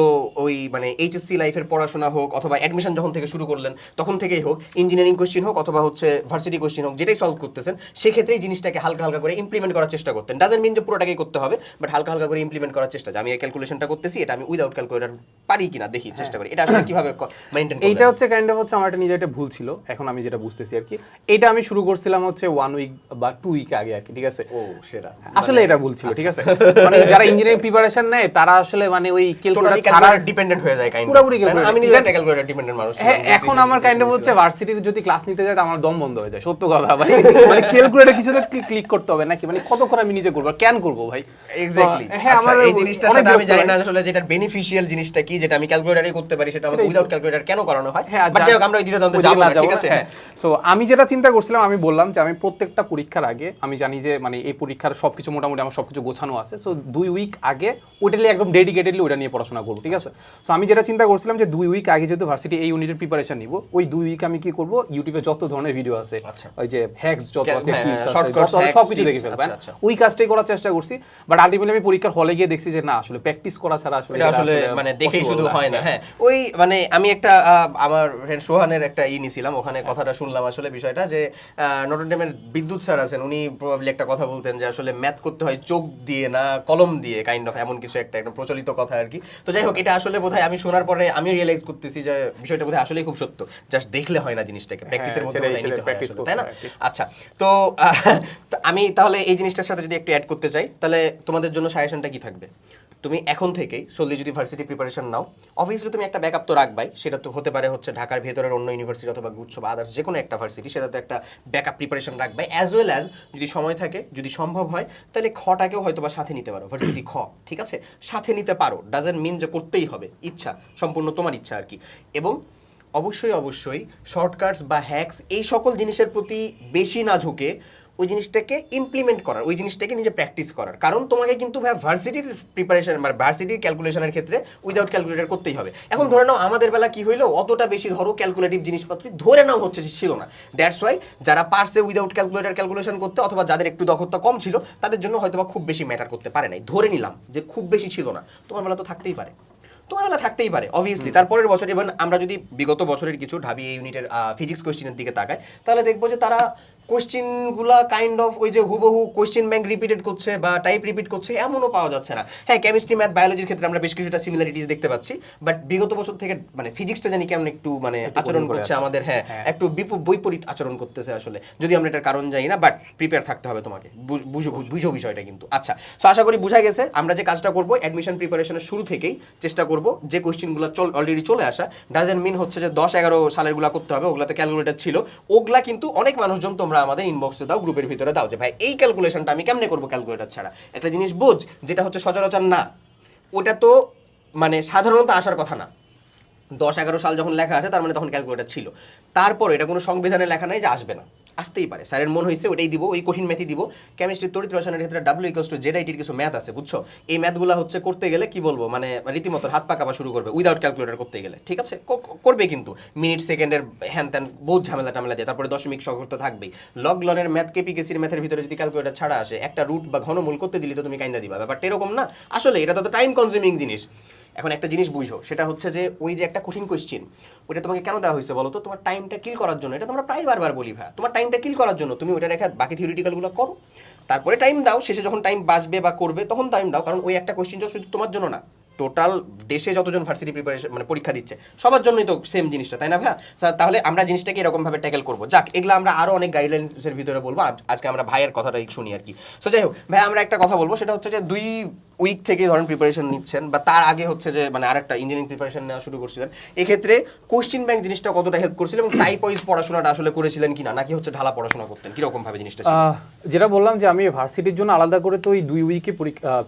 ওই মানে এইচএসসি লাইফের পড়াশোনা হোক অথবা অ্যাডমিশন যখন থেকে শুরু করলেন তখন থেকেই হোক ইঞ্জিনিয়ারিং কোশ্চিন হোক অথবা হচ্ছে ভার্সিটি কোশ্চিন হোক যেটাই সলভ করতেছেন সেক্ষেত্রেই জিনিসটাকে হালকা হালকা করে ইমপ্লিমেন্ট করার চেষ্টা করতেন। ডাজেন্ট মিন যে পুরোটাকেই করতে হবে বাট হালকা হালকা করে ইমপ্লিমেন্ট করার চেষ্টা। যে আমি এই ক্যালকুলেশনটা করতেছি এটা আমি উইদাউট ক্যালকুলেটর পারি কিনা দেখি চেষ্টা করি। এটা আসলে কীভাবে মেনটেন এইটা হচ্ছে কাইন্ড অফ হচ্ছে আমার একটা নিজের একটা ভুল ছিল এখন আমি যেটা বুঝতেছি আর কি। এটা আমি শুরু করছিলাম হচ্ছে ওয়ান উইক বা টু উইক আগে আর কি ঠিক আছে? ও সেরা আসলে এটা ভুল ছিল ঠিক আছে? মানে যারা ইঞ্জিনিয়ারিং প্রিপারেশন নেয় তারা আসলে মানে ওই ক্যালকুলেটর ছাড়া ডিপেন্ডেন্ট হয়ে যায় কাইন্ড পুরোপুরি আমি নিজে একটা ক্যালকুলেটর ডিপেন্ডেন্ট মানুষ হ্যাঁ এখন আমার কাইন্ড অফ হচ্ছে ভার্সিটির যদি ক্লাস নিতে যায় আমার দম বন্ধ হয়ে যায় সত্য কথা। ভাই (laughs) মানে ক্যালকুলেটর কিছুতে ক্লিক করতে হবে নাকি? মানে কতক্ষণ আমি নিজে করব? কেন করব ভাই? এক্স্যাক্টলি হ্যাঁ আমার এই জিনিসটার অনেক সাথে আমি জানি না আসলে যেটা বেনিফিশিয়াল জিনিসটা কি যেটা আমি ক্যালকুলেটরে করতে পারি সেটা আমাকে উইদাউট ক্যালকুলেটর কেন করানো হয়? হ্যাঁ বাট যাই হোক আমরা ওই দ্বিতীয় দ্বন্দ্বে যাব না ঠিক আছে? হ্যাঁ। সো আমি যেটা চিন্তা করছিলাম আমি বললাম যে আমি প্রত্যেকটা পরীক্ষার আগে আমি জানি যে মানে এই পরীক্ষার সবকিছু মোটামুটি আমার সবকিছু গোছানো আছে। সো দুই উইক আগে নিয়ে একদম ডেডিকেটেডলি ওটা নিয়ে পড়াশোনা করব ঠিক আছে? সো আমি যেটা চিন্তা করছিলাম যে দুই উইক আগে যেহেতু ভার্সিটি এই ইউনিটের প্রিপারেশন নিব ওই দুই উইক আমি কি করব? ইউটিউবে যত ধরনের ভিডিও আছে আচ্ছা। ওই যে হ্যাক্স যত হ্যাঁ, আছে হ্যাঁ, সবকিছু দেখে ফেলবেন আচ্ছা, আচ্ছা। ওই কাজটাই করার চেষ্টা করছি বাট আলটিমেটলি আমি পরীক্ষার হলে গিয়ে দেখছি যে না আসলে প্র্যাকটিস করা ছাড়া আসলে আসলে মানে দেখেই শুধু হয় না হ্যাঁ। ওই মানে আমি একটা আমার সোহানের একটা ই নিছিলাম ওখানে কথাটা শুনলাম আসলে বিষয়টা যে নটরডেমের বিদ্যুৎ স্যার আছেন উনি প্রবাবলি একটা কথা বলতেন যে আসলে ম্যাথ করতে হয় চোখ দিয়ে না কলম দিয়ে কাইন্ড অফ এমন কিছু একটা একটা প্রচলিত কথা আর কি। তো যাই হোক এটা আসলে বোধহয় আমি শোনার পরে আমি রিয়েলাইজ করতেছি যে বিষয়টা বোধহয় আসলেই খুব সত্য। জাস্ট দেখলে হয় না জিনিসটাকে প্র্যাকটিসের মধ্যে হয় আসলে, তাই না? হয়। আচ্ছা তো আমি তাহলে এই জিনিসটার সাথে যদি একটু অ্যাড করতে চাই, তাহলে তোমাদের জন্য সাজেশনটা কি থাকবে? তুমি এখন থেকেই সল্লি যদি ভার্সিটি প্রিপারেশন নাও অবভিয়াসলি তুমি একটা ব্যাকআপ তো রাখবাই, সেটা তো হতে পারে হচ্ছে ঢাকার ভেতরের অন্য ইউনিভার্সিটি অথবা গুচ্ছ বা আদার্স যে কোনো একটা ভার্সিটি সেটা তো একটা ব্যাকআপ প্রিপারেশন রাখবাই অ্যাজ ওয়েল অ্যাজ যদি সময় থাকে, যদি সম্ভব হয়, তাহলে খটাকেও হয়তো বা সাথে নিতে পারো ভার্সিটি খ, ঠিক আছে? সাথে নিতে পারো ডাজেন্ট মিন যে করতেই হবে, ইচ্ছা, সম্পূর্ণ তোমার ইচ্ছা আর কি। এবং অবশ্যই অবশ্যই শর্টকাটস বা হ্যাকস এই সকল জিনিসের প্রতি বেশি না ঝুঁকে ওই জিনিসটাকে ইমপ্লিমেন্ট করার, ওই জিনিসটাকে নিজে প্র্যাকটিস করার। কারণ তোমাকে কিন্তু ভাই ভার্সিটির প্রিপারেশন মানে ভার্সিটির ক্যালকুলেশনের ক্ষেত্রে উইদাউট ক্যালকুলেটর করতেই হবে। এখন ধরে নাও আমাদের বেলা কি হইল? অতটা বেশি ধরো ক্যালকুলেটিভ জিনিসপত্র ধরে নাও হচ্ছে ছিল না। দ্যাটস ওয়াই যারা পারছে উইদাউট ক্যালকুলেটর ক্যালকুলেশন করতে অথবা যাদের একটু দক্ষতা কম ছিল, তাদের জন্য হয়তো খুব বেশি ম্যাটার করতে পারে নাই। ধরে নিলাম যে খুব বেশি ছিল না। তোমার বেলা তো থাকতেই পারে। তোমার থাকতেই পারে অবভিয়াসলি তারপরের বছর এবং আমরা যদি বিগত বছরের কিছু ঢাবি ইউনিটের ফিজিক্স কোয়েশ্চেনের দিকে তাকাই তাহলে দেখব যে তারা কোশ্চেনগুলা কাইন্ড অফ ওই যে হুবহু কোশ্চেন ব্যাংক রিপিটেড করছে বা টাইপ রিপিট করছে এমনও পাওয়া যাচ্ছে না। হ্যাঁ কেমিস্ট্রি ম্যাথ বায়োলজির ক্ষেত্রে আমরা বেশ কিছুটা সিমিলারিটিস দেখতে পাচ্ছি বাট বিগত বছর থেকে মানে ফিজিক্সটা জানি কেমন একটু মানে আচরণ করছে আমাদের হ্যাঁ হ্যাঁ। একটু বিপ- বৈপরীত আচরণ করতেছে আসলে। যদি আমরা এটার কারণ জানি না বাট প্রিপেয়ার থাকতে হবে তোমাকে। বুঝ- বুঝো বিষয়টা কিন্তু। আচ্ছা সো আশা করি বুঝা গেছে আমরা যে কাজটা করব অ্যাডমিশন প্রিপারেশনের শুরু থেকেই চেষ্টা করব যে কোশ্চেনগুলো চল অলরেডি চলে আসা ডাজেন্ট মিন হচ্ছে যে দশ এগারো সালেরগুলো করতে হবে ওগুলাতে ক্যালকুলেটার ছিল। ওগুলা কিন্তু অনেক মানুষজন তোমরা আমাদের ইনবক্সে দাও গ্রুপের ভিতরে দাও যে, ভাই, এই ক্যালকুলেশনটা আমি কেমনে করব ক্যালকুলেটার ছাড়া? একটা জিনিস বুঝ, যেটা হচ্ছে সচরাচর না। ওটা তো মানে সাধারণত আসার কথা না। দশ এগারো সাল যখন লেখা আছে, তার মানে তখন ক্যালকুলেটার ছিল। তারপর এটা কোনো সংবিধানে লেখা নাই যে আসবে না। আসতেই পারে। স্যারের মন হয়েছে ওটাই দিব, ওই কঠিন ম্যাথই দিব। কেমিস্ট্রি তড়িৎ রসায়নের ক্ষেত্রে ডাব্লিউ ইকলস টু জেড আইটির কিছু ম্যাথ আছে, বুঝছ? এই ম্যাথগুলো হচ্ছে করতে গেলে কি বলব মানে রীতিমতো হাত পা কাঁপা শুরু করবে উইদাউট ক্যালকুলেটর করতে গেলে, ঠিক আছে? করবে কিন্তু। মিনিট, সেকেন্ডের হ্যান ত্যান বহুত ঝামেলা টামেলা দিয়ে, তারপরে দশমিক সহগ তো থাকবেই। লগ লনের ম্যাথ কেপিকেসির ম্যাথের ভিতরে যদি ক্যালকুলেটর ছাড়া আসে, একটা রুট বা ঘনমূল করতে দিলে তো তুমি কাইন্দা দিবা। ব্যাপারটা এরকম না। আসলে এটা তো টাইম কনজিউমিং জিনিস। এখন একটা জিনিস বুঝো, সেটা হচ্ছে যে ওই যে একটা কঠিন কোয়েশ্চেন ওটা তোমাকে কেন দেওয়া হয়েছে বলো তো? তোমার টাইমটা কিল করার জন্য, এটা তোমরা প্রায় বারবার বলি ভাই। তোমার টাইমটা কিল করার জন্য তুমি ওটা রেখে বাকি থিওরিটিক্যালগুলো করো। তারপরে টাইম দাও, শেষে যখন টাইম বাঁচবে বা করবে, তখন টাইম দাও, কারণ ওই একটা কোয়েশ্চেন শুধু তোমার জন্য না টোটাল দেশে যতজন ভার্সিটি প্রিপারেশন মানে পরীক্ষা দিচ্ছে, সবার জন্যই তো সেম জিনিসটা, তাই না ভাইয়া তাহলে আমরা জিনিসটাকে এরকমভাবে ট্যাকেল করব। যাক, এগুলো আমরা আরও অনেক গাইডলাইন্সের ভিতরে বলব। আজকে আমরা ভাইয়ের কথাটাই শুনি আর কি। সো যাই হোক, ভাই, আমরা একটা কথা বলব, সেটা হচ্ছে যে দুই উইক থেকে ধরেন প্রিপারেশন নিচ্ছেন, বা তার আগে হচ্ছে যে মানে আরেকটা ইঞ্জিনিয়ারিং প্রিপারেশন নেওয়া শুরু করছিলেন, এক্ষেত্রে কোশ্চিন ব্যাংক জিনিসটা কতটা হেল্প করছিল এবং টাইপ ওয়াইজ পড়াশোনাটা আসলে করেছিলেন কিনা, নাকি হচ্ছে ঢালা পড়াশোনা করতেন? কীরকম ভাবে জিনিসটা যেটা বললাম যে, আমি ভার্সিটির জন্য আলাদা করে তো ওই দুই উইকে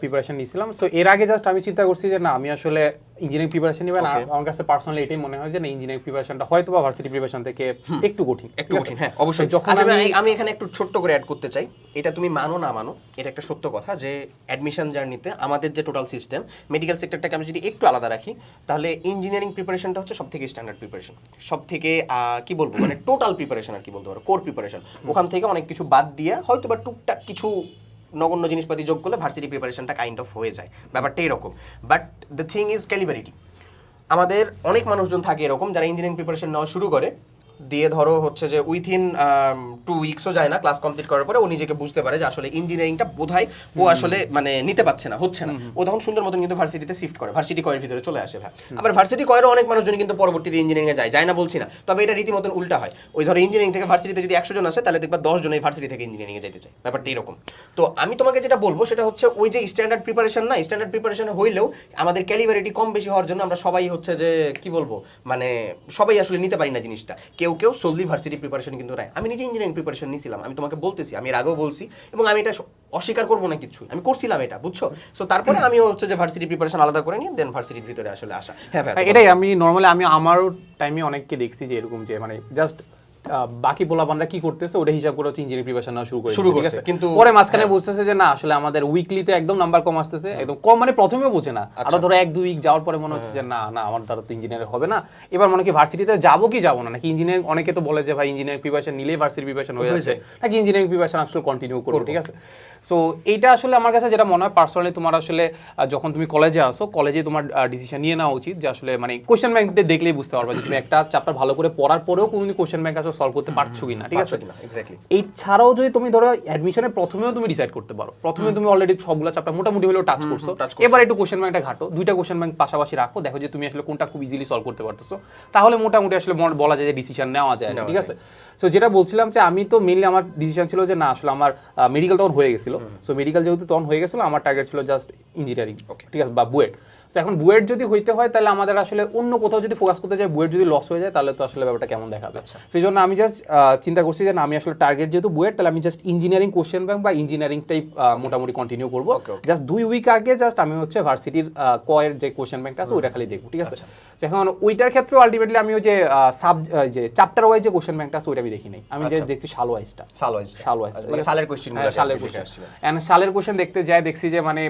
প্রিপারেশন নিয়েছিলাম। সো এর আগে জাস্ট আমি চিন্তা করছি যে, না, আমি আসলে ইঞ্জিনিয়ারিং প্রিপারেশন নিবেন। আর আমার কাছে পার্সোনালি এটাই মনে হয় যে না ইঞ্জিনিয়ারিং প্রিপারেশনটা হয়তো বা ভার্সিটি প্রিপারেশন থেকে একটু কঠিন একটু কঠিন হ্যাঁ অবশ্যই। যখন আচ্ছা, আমি আমি এখানে একটু ছোট্ট করে অ্যাড করতে চাই। এটা তুমি মানো না মানো এটা একটা সত্য কথা যে অ্যাডমিশন জার্নিতে আমাদের যে টোটাল সিস্টেম মেডিকেল সেক্টরটাকে আমি যদি একটু আলাদা রাখি তাহলে ইঞ্জিনিয়ারিং প্রিপারেশনটা হচ্ছে সব থেকে স্ট্যান্ডার্ড প্রিপারেশন সব থেকে কি বলব? মানে টোটাল প্রিপারেশন আর কি বলতে পারো কোর প্রিপারেশন ওখান থেকে অনেক কিছু বাদ দিয়ে হয়তো বা টুকটাক কিছু নগণ্য জিনিসপাতি যোগ করলে ভার্সিটি প্রিপারেশনটা কাইন্ড অফ হয়ে যায়। ব্যাপারটা এরকম। But the thing is caliberity আমাদের অনেক মানুষজন থাকে এরকম যারা ইঞ্জিনিয়ারিং প্রিপারেশন নেওয়া শুরু করে। দিয়ে ধরো হচ্ছে যে উইথিন টু উইকসও যায় না ক্লাস কমপ্লিট করার পরে ও নিজেকে বুঝতে পারে যে আসলে ইঞ্জিনিয়ারিংটা বোধহয় ও আসলে মানে নিতে পারছে না হচ্ছে না। ও তখন সুন্দর মতন কিন্তু ভার্সিটিতে শিফট করে ভার্সিটি কয়ের ভিতরে চলে আসে ভাই। আবার ভার্সিটি কয়েরও অনেক মানুষজন কিন্তু পরবর্তীতে ইঞ্জিনিয়ারিংয়ে যায় যায় না বলছি না। তবে এটা রীতিমতন উল্টা হয়। ওই ধরো ইঞ্জিনিয়ারিং থেকে ভার্সিটিতে যদি একশো জন আসে তাহলে দেখবা দশ জন এই ভার্সিটি থেকে ইঞ্জিনিয়ারিংয়ে যেতে চায়। ব্যাপারটা এরকম। তো আমি তোমাকে যেটা বলব সেটা হচ্ছে ওই যে স্ট্যান্ডার্ড প্রিপারেশন না স্ট্যান্ডার্ড প্রিপারেশন হইলেও আমাদের ক্যালিবারিটি কম বেশি হওয়ার জন্য আমরা সবাই হচ্ছে যে কি বলব? মানে সবাই আসলে নিতে পারি না জিনিসটা। কেউ কেউ কেউ সোললি ভার্সিটি প্রিপারেশন কিন্তু নেয়। আমি নিজে ইঞ্জিনিয়ারিং প্রিপারেশন নিয়েছিলাম আমি তোমাকে বলতেছি আমি এর আগেও বলছি এবং আমি এটা অস্বীকার করব না কিছু আমি করছিলাম এটা বুঝছ? সো তারপরে আমি হচ্ছে যে ভার্সিটি প্রিপারেশন আলাদা করে নিয়ে দেন ভার্সিটির ভিতরে আসলে আসা। হ্যাঁ হ্যাঁ, এটাই আমি নর্মালি আমি আমারও টাইমে অনেককে দেখছি যে এরকম যে মানে জাস্ট বাকি পোলাপানরা কি করতেছে ওটা হিসাব করে হচ্ছে ইঞ্জিনিয়ারিং প্রিপারেশন নেওয়া শুরু করে শুরু করছে, আছে? কিন্তু- পরে মাঝখানে হ্যাঁ। বুঝতেছে যে না আসলে আমাদের উইকলিতে একদম নাম্বার কম আসতেছে একদম কম মানে প্রথমেও বুঝে না। আচ্ছা। আরও ধরো এক দুই উইক যাওয়ার পরে মনে হচ্ছে যে না না আমার দ্বারা তো ইঞ্জিনিয়ার হবে না। এবার মনে কি ভার্সিটিতে যাব কি যাব না? নাকি ইঞ্জিনিয়ারিং অনেকে তো বলে যে ভাই ইঞ্জিনিয়ারিং প্রিপারেশন নিলে ভার্সিটি প্রিপারেশন হয়ে হয়ে যাচ্ছে। নাকি ইঞ্জিনিয়ারিং প্রিপারেশন আসলে কন্টিনিউ করব ঠিক আছে? সো এইটা আসলে আমার কাছে যেটা মনে হয় পার্সোনালি তোমার আসলে যখন তুমি কলেজে আসো কলেজে তোমার ডিসিশন নিয়ে নেওয়া উচিত যে আসলে মানে কোশ্চেন ব্যাংকটা দেখলেই বুঝতে পারবা যে তুমি একটা চ্যাপ্টার ভালো করে পড়ার পরেও তুমি কোশ্চেন ব্যাংক আসলে সলভ করতে পারছ কিনা ঠিক আছে? এক্স্যাক্টলি এই ছাড়াও যদি তুমি ধরো অ্যাডমিশনের প্রথমেও তুমি ডিসাইড করতে পারো। প্রথমে তুমি অলরেডি সবগুলো চ্যাপ্টার মোটামুটি হলেও টাচ করছ। এবার একটু কোশ্চেন ব্যাংকটা ঘাটো। দুইটা কোশ্চেন ব্যাংক পাশাপাশি রাখো। দেখো যে তুমি আসলে কোনটা খুব ইজিলি সলভ করতে পারতেছো। তাহলে মোটামুটি আসলে বলা যায় যে ডিসিশন নেওয়া যায় ঠিক আছে? সো যেটা বলছিলাম যে আমি তো মেনলি আমার ডিসিশন ছিল যে না আসলে আমার মেডিকেল তখন হয়ে গেছিল। সো মেডিকেল যেহেতু তখন হয়ে গেছিল আমার টার্গেট ছিল জাস্ট ইঞ্জিনিয়ারিং ঠিক আছে? বা বুয়েট। তো এখন বুয়েট যদি হইতে হয় তাহলে আমাদের আসলে অন্য কোথাও যদি ফোকাস করতে চাই বুয়েট যদি লস হয়ে যায় তাহলে তো আসলে ব্যাপারটা কেমন দেখাবে? সেই জন্য আমি জাস্ট চিন্তা করছি যে আমি আসলে টার্গেট যেহেতু বুয়েট তাহলে আমি জাস্ট ইঞ্জিনিয়ারিং কোশ্চেন ব্যাংক বা ইঞ্জিনিয়ারিংটাই মোটামুটি কন্টিনিউ করব. জাস্ট দুই উইক আগে জাস্ট আমি হচ্ছে ভার্সিটির কয়ের যে কোশ্চেন ব্যাংকটা আছে ওইটা খালি দেখব ঠিক আছে? এখন ওইটার ক্ষেত্রে আলটিমেটলি আমি ওই যে সাব যে চ্যাপ্টার ওয়াইজ যে কোশ্চেন ব্যাংকটা আছে ওইটা আমি দেখি নাই। আমি যে দেখছি সাল ওয়াইজটা সাল ওয়াইজ সাল ওয়াইজ মানে সালের কোশ্চেন সালের কোশ্চেন এন্ড সালের কোশ্চেন দেখতে যাই দেখছি যে মানে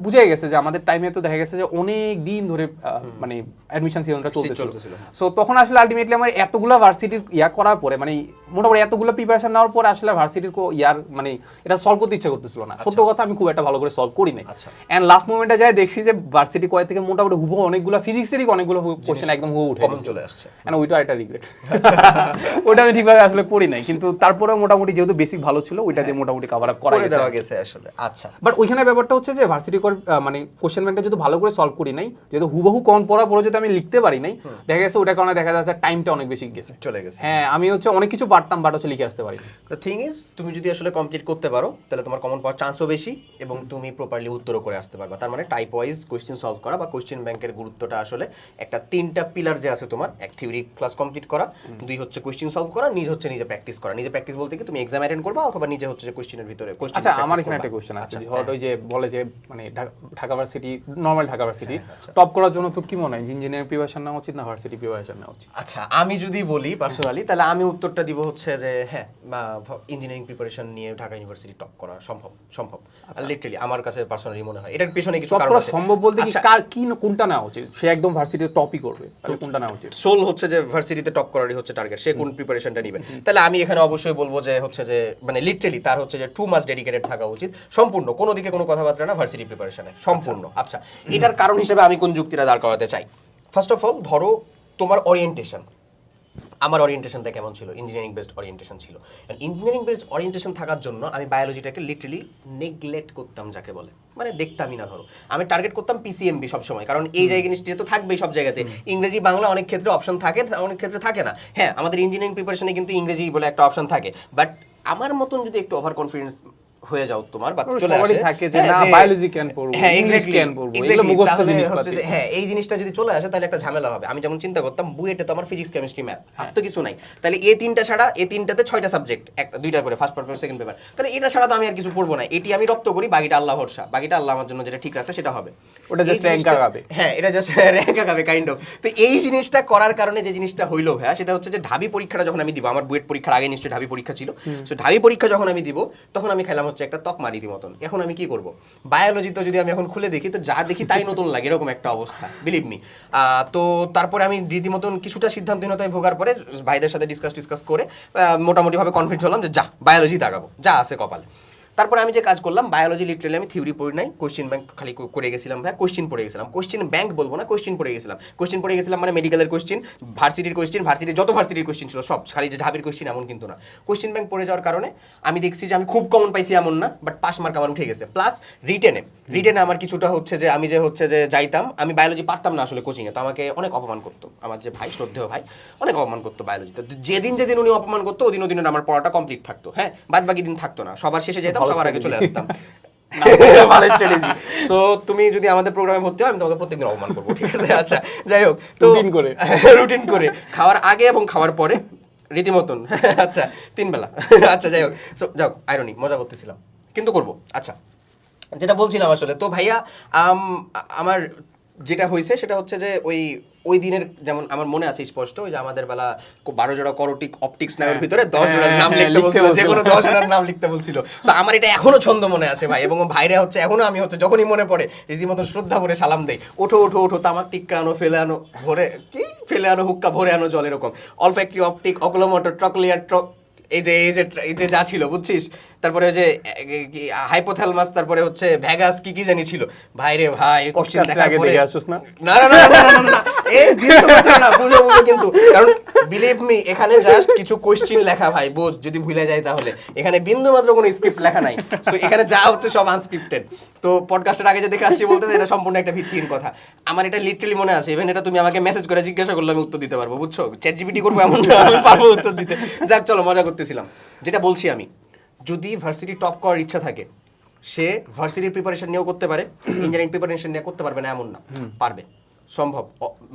বুঝাই গেছে যে আমাদের টাইমে তো দেখা গেছে যে অনেক দিন ধরে মানে অ্যাডমিশন সিজনটা চলতেছিল। সো তখন আসলে আলটিমেটলি আমার এতগুলা ভার্সিটির ইয়া করার পরে মানে মোটামুটি এতগুলো প্রিপারেশন নেওয়ার পরে আসলে ভার্সিটির ইয়ার মানে এটা সলভ করতে ইচ্ছা করতেছিল না। সত্য কথা আমি খুব একটা ভালো করে সলভ করি নাই আচ্ছা। এন্ড লাস্ট মোমেন্টে যাই দেখছি যে ভার্সিটি কয় থেকে মোটামুটি হুবো অনেকগুলো ফিজিক্সেরই অনেকগুলো কোশ্চেন একদম হুবো উঠে চলে আসছে। And ওইটা একটা রিগ্রেট ওটা আমি ঠিকভাবে আসলে করি নাই। কিন্তু তারপরে মোটামুটি যেহেতু বেসিক ভালো ছিল ওইটা দিয়ে মোটামুটি কভার আপ করা গেছে আসলে। আচ্ছা। বাট ওইখানে ব্যাপারটা হচ্ছে যে ভার্সিটি কর মানে কোশ্চেন ব্যাংকটা যেহেতু ভালো করে সলভ করি নাই যেহেতু হুবহু কমন পড়া পরে যদি আমি লিখতে পারি নাই দেখা গেছে ওটার কারণে দেখা যাচ্ছে টাইমটা অনেক বেশি গেছে। চলে গেছে। হ্যাঁ আমি হচ্ছে অনেক কিছু পারতাম বাট হচ্ছে লিখে আসতে পারি দ্য থিং ইজ তুমি যদি আসলে কমপ্লিট করতে পারো তাহলে তোমার কমন পাওয়ার চান্সও বেশি এবং তুমি প্রপারলি উত্তরও করে আসতে পারবা। তার মানে টাইপ ওয়াইজ কোশ্চেন সলভ করা বা কোশ্চেন ব্যাংকের গুরুত্বটা আসলে একটা তিনটা পিলার যে আছে তোমার এক থিওরি ক্লাস কমপ্লিট করা দুই হচ্ছে কোশ্চেন সলভ করা নিজ হচ্ছে নিজে প্র্যাকটিস করা। নিজে প্র্যাকটিস বলতে কি তুমি এক্সাম অ্যাটেন্ড করবা অথবা নিজে হচ্ছে যে কোশ্চেনের ভিতরে কোশ্চেন আচ্ছা আমার এখানে একটা কোশ্চেন আছে আচ্ছা, ধর ওই যে বলে যে মানে Dhaka- Dhaka varsity normal Dhaka varsity top করার জন্য তো কি মনে হয়? ইঞ্জিনিয়ারিং প্রিপারেশন নেওয়া উচিত না ভার্সিটি প্রিপারেশন নেওয়া উচিত? আচ্ছা আমি যদি বলি পার্সোনালি তাহলে আমি উত্তরটা দিব হচ্ছে যে হ্যাঁ ইঞ্জিনিয়ারিং প্রিপারেশন নিয়ে ঢাকা ইউনিভার্সিটি টপ করা সম্ভব সম্ভব। লিটারালি আমার কাছে পার্সোনালি মনে হয়। এটার পিছনে কিছু কারণ আছে। সম্ভব বলতে কি আচ্ছা, কার কি কোনটা নেওয়া উচিত? সে একদম ভার্সিটিতে টপই করবে তাহলে কোনটা নেওয়া উচিত? সোল হচ্ছে যে ভার্সিটিতে টপ করারই হচ্ছে টার্গেট সে কোন প্রিপারেশনটা নিবে। তাহলে আমি এখানে অবশ্যই বলব যে হচ্ছে যে মানে লিটারালি তার হচ্ছে যে টু মাস ডেডিকেটেড থাকা উচিত। সম্পূর্ণ কোনো দিকে কোনো কথাবার্তা না ভার্সিটি প্রিপারেশনে সম্পূর্ণ। আচ্ছা। এটার কারণ হিসেবে আমি কোন যুক্তিটা দাঁড় করাতে চাই? ফার্স্ট অফ অল ধরো তোমার ওরিয়েন্টেশন আমার ওরিয়েন্টেশনটা কেমন ছিল? ইঞ্জিনিয়ারিং বেসড ওরিয়েন্টেশন ছিল। ইঞ্জিনিয়ারিং বেসড ওরিয়েন্টেশন থাকার জন্য আমি বায়োলজিটাকে লিটারালি নেগলেক্ট করতাম যাকে বলে। মানে দেখতামই না ধরো। আমি টার্গেট করতাম পিসিএমবি সবসময় কারণ এই জায়গা জিনিসটি তো থাকবেই সব জায়গাতে। ইংরেজি বাংলা অনেক ক্ষেত্রে অপশন থাকে অনেক ক্ষেত্রে থাকে না। হ্যাঁ আমাদের ইঞ্জিনিয়ারিং প্রিপারেশনে কিন্তু ইংরেজি বলে একটা অপশন থাকে। বাট আমার মতন যদি একটু ওভার কনফিডেন্স হয়ে যাও তোমার বা চলে আসে। থাকে যে হ্যাঁ, না, biology কেন পড়ব, হ্যাঁ এক্স্যাক্টলি কেন পড়ব, এগুলো মুখস্থ জিনিসপাতি। হ্যাঁ এই জিনিসটা যদি চলে আসে তাহলে একটা ঝামেলা হবে। আমি যেমন চিন্তা করতাম বুয়েটে তো আমার ফিজিক্স কেমিস্ট্রি ম্যাথ আর তো কিছু নাই। তাহলে এই তিনটা ছাড়া এই তিনটাতে ছয়টা সাবজেক্ট একটা দুইটা করে ফার্স্ট পেপার সেকেন্ড পেপার তাহলে এটা ছাড়া তো আমি আর কিছু পড়ব না। এটি আমি রপ্ত করি বাকিটা আল্লাহ ভরসা। বাকিটা আল্লাহ আমার জন্য যেটা ঠিক আছে সেটা হবে। ওটা জিনিসটা- rank আগাবে। হ্যাঁ এটা জাস্ট র্যাঙ্ক (laughs) আগাবে কাইন্ড অফ তো এই জিনিসটা করার কারণে যে জিনিসটা হইল হ্যাঁ সেটা হচ্ছে যে ঢাবি পরীক্ষাটা যখন আমি দিব আমার বুয়েট পরীক্ষার আগে নিশ্চয়ই ঢাবি পরীক্ষা ছিল। সো ঢাবি পরীক্ষা যখন আমি দিব তখন আমি খেলাম হচ্ছে একটা তকমা রীতিমতন। মতন এখন আমি কি করব? বায়োলজি তো যদি আমি এখন খুলে দেখি, তো যা দেখি তাই নতুন লাগে, এরকম একটা অবস্থা বিলিভ মি তো তারপরে আমি রীতিমতন কিছুটা সিদ্ধান্তহীনতায় ভোগার পরে ভাইদের সাথে ডিসকাস টিসকাস করে মোটামুটিভাবে কনফিডেন্স হলাম যে যা বায়োলজি দাগাবো যা আছে কপালে। তারপর আমি যে কাজ করলাম বায়োলজি লিটারালি আমি থিওরি পড়ি নাই কোশ্চেন ব্যাংক খালি করে গেছিলাম ভাই কোশ্চেন পড়ে গেছিলাম। কোশ্চেন ব্যাংক বলব না কোশ্চেন পড়ে গেছিলাম। কোশ্চেন পড়ে গেছিলাম মানে মেডিকেলের কোশ্চেন ভার্সিটির কোশ্চেন ভার্সিটির যত ভার্সিটির কোশ্চেন ছিল সব খালি যে ঢাবির কোশ্চেন এমন কিন্তু না। কোশ্চেন ব্যাংক পড়ে যাওয়ার কারণে আমি দেখছি যে আমি খুব কমন পাইছি এমন না বাট পাস মার্ক আমার উঠে গেছে। প্লাস রিটেনে রিটেনে আমার কিছুটা হচ্ছে যে আমি যে হচ্ছে যে যাইতাম আমি বায়োলজি পারতাম না আসলে কোচিংয়ে তো আমাকে অনেক অপমান করতো। আমার যে ভাই শ্রদ্ধেয় ভাই অনেক অপমান করতো বায়োলজি তো। যেদিন যেদিন উনি অপমান করতো ওদিন ওদিন আমার পড়াটা কমপ্লিট থাকতো। হ্যাঁ বাদ বাকি দিন থাকতো না। সবার শেষে যেতাম সবার আগে চলে আসতাম। ভালো স্ট্র্যাটেজি তো তুমি যদি আমাদের প্রোগ্রামে ভর্তি হয় আমি তোমাকে প্রত্যেকদিন অপমান করব ঠিক আছে? আচ্ছা যাই হোক তো Routine করে। (laughs) রুটিন করে। খাওয়ার আগে এবং খাওয়ার পরে রীতিমতন। (laughs) আচ্ছা তিন বেলা (laughs) আচ্ছা যাই হোক। যাই হোক আইরনি মজা করতেছিলাম। কিন্তু করব। আচ্ছা যেটা বলছিলাম আসলে তো ভাইয়া আম, আমার যেটা হয়েছে সেটা হচ্ছে যে ওই ওই দিনের যেমন আমার মনে আছে স্পষ্ট ওই যে আমাদের বেলা বারো জোড়া করোটিক অপটিক স্নায়ুর ভিতরে দশ হ্যাঁ, জোড়ার নাম হ্যাঁ, লিখতে বলছিল যে কোনো দশ জোড়ার নাম লিখতে বলছিল। তো আমার এটা এখনও ছন্দ মনে আছে ভাই এবং ভাইরা হচ্ছে এখনও আমি হচ্ছে যখনই মনে পড়ে রীতিমতো শ্রদ্ধা ভরে সালাম দেই। ওঠো ওঠো ওঠো তামাক টিক্কা আনো ফেলে আনো ভরে কি? ফেলে আনো হুক্কা ভরে আনো জল এরকম। অলফ্যাক্টরি অপটিক অকলোমোটর ট্রকলিয়ার ট্রক এই যে এই যে এই যে যা ছিল বুঝছিস? তারপরে ওই যে হাইপোথ্যালমাস তারপরে হচ্ছে ভ্যাগাস কি কি জানি ছিল। ভাই রে ভাই কোশ্চেন দেখার পরে না না না, না, না। এই না বুঝো বুঝো কিন্তু। কারণ বিলিভ মি এখানে জাস্ট কিছু কোশ্চেন লেখা ভাই বোঝ যদি ভুলে যায় তাহলে। এখানে বিন্দু মাত্র কোনো স্ক্রিপ্ট লেখা নাই। তো এখানে যা হচ্ছে সব আনস্ক্রিপ্টেড তো পডকাস্টের আগে যে দেখে আসছি বলতে এটা সম্পূর্ণ একটা ভিত্তিহীন কথা। আমার এটা লিটারালি মনে আছে। ইভেন এটা তুমি আমাকে মেসেজ করে জিজ্ঞাসা করলে আমি উত্তর দিতে পারব বুঝছ? চ্যাট জিপিটি করব এমন আমি পারব উত্তর দিতে। যাক চলো মজা করতেছিলাম। যেটা বলছি আমি যদি ভার্সিটি টপ করার ইচ্ছা থাকে সে ভার্সিটির প্রিপারেশন নিয়েও করতে পারে ইঞ্জিনিয়ারিং প্রিপারেশন নিয়ে করতে পারবে না এমন না। পারবে। সম্ভব